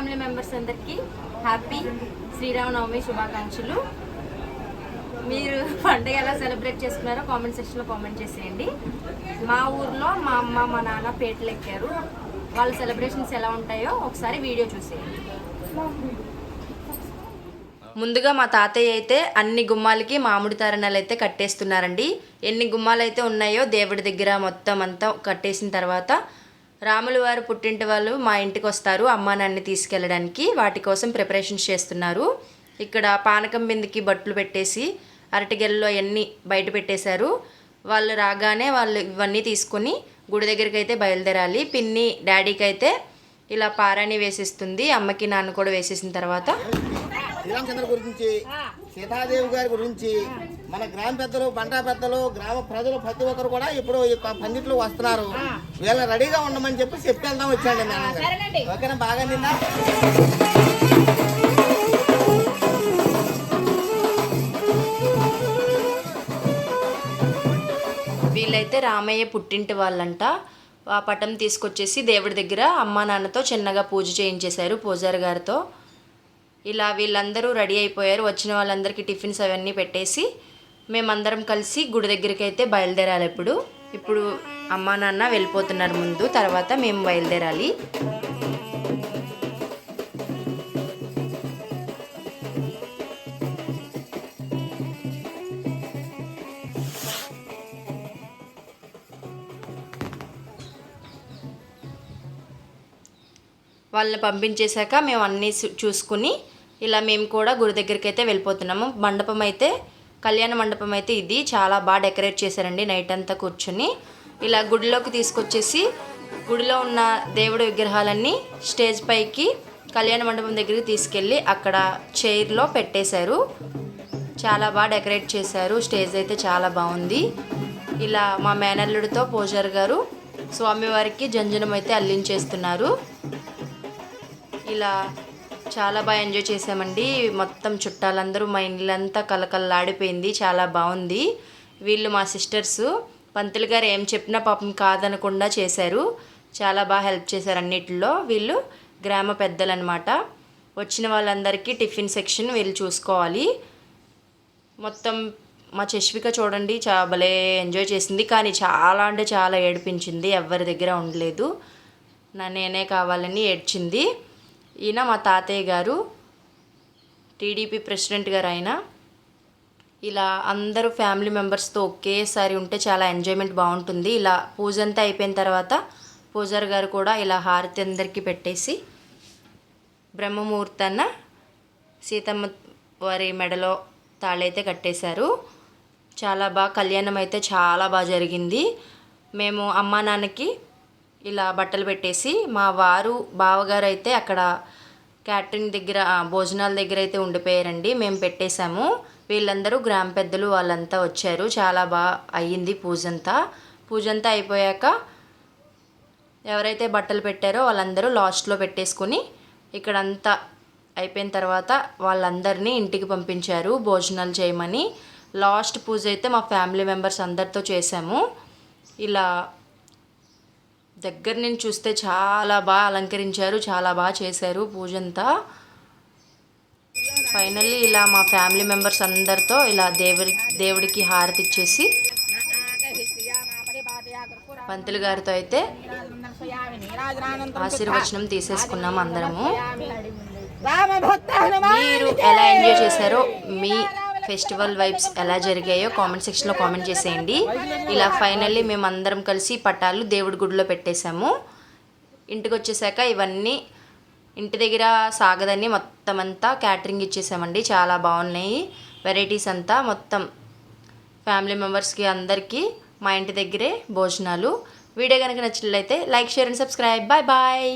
Family members అందరికీ happy Sri Rama Navami శుభాకాంక్షలు. మీరు పండుగ ఎలా సెలబ్రేట్ చేసుకున్నారో కామెంట్ సెక్షన్లో కామెంట్ చేసేయండి. మా ఊర్లో మా అమ్మ మా నాన్న పేటలు ఎక్కారు. వాళ్ళ సెలబ్రేషన్స్ ఎలా ఉంటాయో ఒకసారి వీడియో చూసేయండి. ముందుగా మా తాతయ్య అయితే అన్ని గుమ్మాలకి మామిడి తరణాలు అయితే కట్టేస్తున్నారండి. ఎన్ని గుమ్మాలు అయితే ఉన్నాయో దేవుడి దగ్గర మొత్తం అంతా కట్టేసిన తర్వాత రాముల వారు పుట్టింటి వాళ్ళు మా ఇంటికి వస్తారు. అమ్మ నాన్ని తీసుకెళ్ళడానికి వాటి కోసం ప్రిపరేషన్స్ చేస్తున్నారు. ఇక్కడ పానకం బిందికి బట్టలు పెట్టేసి అరటిగెల్లో అవన్నీ బయట పెట్టేశారు. వాళ్ళు రాగానే వాళ్ళు ఇవన్నీ తీసుకొని గుడి దగ్గరికి అయితే బయలుదేరాలి. పిన్ని డాడీకి అయితే ఇలా పారాణి వేసిస్తుంది. అమ్మకి నాన్న కూడా వేసేసిన తర్వాత శ్రీరామచంద్ర గురించి సీతాదేవి గారి గురించి మన గ్రామ పెద్దలు బండా పెద్దలు గ్రామ ప్రజలు ప్రతి ఒక్కరు కూడా ఇప్పుడు పందిట్లో వస్తున్నారు. వీళ్ళని రెడీగా ఉండమని చెప్పి చెప్పి వెళ్దాం వచ్చాండి. ఓకేనా? బాగా నిందా వీళ్ళైతే రామయ్య పుట్టింటి వాళ్ళంట. ఆ పటం తీసుకొచ్చేసి దేవుడి దగ్గర అమ్మా నాన్నతో చిన్నగా పూజ చేయించేశారు పూజారి గారితో. ఇలా వీళ్ళందరూ రెడీ అయిపోయారు. వచ్చిన వాళ్ళందరికీ టిఫిన్స్ అవన్నీ పెట్టేసి మేమందరం కలిసి గుడి దగ్గరికి అయితే బయలుదేరాలి ఇప్పుడు. ఇప్పుడు అమ్మా నాన్న వెళ్ళిపోతున్నారు ముందు తర్వాత మేము బయలుదేరాలి. వాళ్ళని పంపించేశాక మేము అన్నీ చూసుకుని ఇలా మేము కూడా గుడి దగ్గరికి అయితే వెళ్ళిపోతున్నాము. మండపం అయితే కళ్యాణ మండపం అయితే ఇది. చాలా బాగా డెకరేట్ చేశారండి నైట్ అంతా కూర్చుని. ఇలా గుడిలోకి తీసుకొచ్చేసి గుడిలో ఉన్న దేవుడి విగ్రహాలన్నీ స్టేజ్ పైకి కళ్యాణ మండపం దగ్గరికి తీసుకెళ్ళి అక్కడ చైర్లో పెట్టేశారు. చాలా బాగా డెకరేట్ చేశారు. స్టేజ్ అయితే చాలా బాగుంది. ఇలా మా మేనల్లుడితో పూజారి గారు స్వామివారికి జంజనం అయితే అల్లించేస్తున్నారు. ఇలా చాలా బాగా ఎంజాయ్ చేసామండి. మొత్తం చుట్టాలందరూ మా ఇల్లంతా కలకల్లాడిపోయింది చాలా బాగుంది. వీళ్ళు మా సిస్టర్స్. పంతులు గారు ఏం చెప్పినా పాపం కాదనకుండా చేశారు. చాలా బాగా హెల్ప్ చేశారు అన్నిటిలో. వీళ్ళు గ్రామ పెద్దలు అనమాట వచ్చిన వాళ్ళందరికీ టిఫిన్ సెక్షన్ వీళ్ళు చూసుకోవాలి. మొత్తం మా చష్విక చూడండి చాలా భలే ఎంజాయ్ చేసింది. కానీ చాలా అంటే చాలా ఏడిపించింది. ఎవరి దగ్గర ఉండలేదు. నా నేనే కావాలని ఏడ్చింది. ఈయన మా తాతయ్య గారు టీడీపీ ప్రెసిడెంట్ గారు ఆయన. ఇలా అందరూ ఫ్యామిలీ మెంబర్స్తో ఒకేసారి ఉంటే చాలా ఎంజాయ్మెంట్ బాగుంటుంది. ఇలా పూజ అంతా అయిపోయిన తర్వాత పూజారి గారు కూడా ఇలా హారతి అందరికీ పెట్టేసి బ్రహ్మముహూర్తాన సీతమ్మ వారి మెడలో తాళైతే కట్టేశారు. చాలా బాగా కళ్యాణం అయితే చాలా బాగా జరిగింది. మేము అమ్మా నాన్నకి ఇలా బట్టలు పెట్టేసి మా వారు బావగారు అయితే అక్కడ క్యాటరింగ్ దగ్గర భోజనాల దగ్గర అయితే ఉండిపోయారండి. మేము పెట్టేశాము. వీళ్ళందరూ గ్రామ పెద్దలు వాళ్ళంతా వచ్చారు. చాలా బాగా అయ్యింది పూజ అంతా. పూజ అంతా అయిపోయాక ఎవరైతే బట్టలు పెట్టారో వాళ్ళందరూ లాస్ట్లో పెట్టేసుకుని ఇక్కడంతా అయిపోయిన తర్వాత వాళ్ళందరినీ ఇంటికి పంపించారు భోజనాలు చేయమని. లాస్ట్ పూజ అయితే మా ఫ్యామిలీ మెంబర్స్ అందరితో చేశాము. ఇలా దగ్గర నుంచి చూస్తే చాలా బాగా అలంకరించారు చాలా బాగా చేశారు పూజ అంతా ఫైనల్లీ ఇలా మా ఫ్యామిలీ మెంబర్స్ అందరితో ఇలా దేవుడి దేవుడికి హారతి ఇచ్చేసి పంతులు గారితో అయితే ఆశీర్వచనం తీసేసుకున్నాం అందరము. మీరు ఎలా ఎంజాయ్ చేశారో మీ ఫెస్టివల్ వైబ్స్ ఎలా జరిగాయో కామెంట్ సెక్షన్లో కామెంట్ చేసేయండి. ఇలా ఫైనల్లీ మేము అందరం కలిసి పటాలు దేవుడి గుడిలో పెట్టేశాము. ఇంటికి వచ్చేసాక ఇవన్నీ ఇంటి దగ్గర సాగదని మొత్తం అంతా క్యాటరింగ్ ఇచ్చేసామండి. చాలా బాగున్నాయి. వెరైటీస్ అంతా మొత్తం ఫ్యామిలీ మెంబర్స్కి అందరికీ మా ఇంటి దగ్గరే భోజనాలు. వీడియో కనుక నచ్చినట్లయితే like share and subscribe. Bye bye.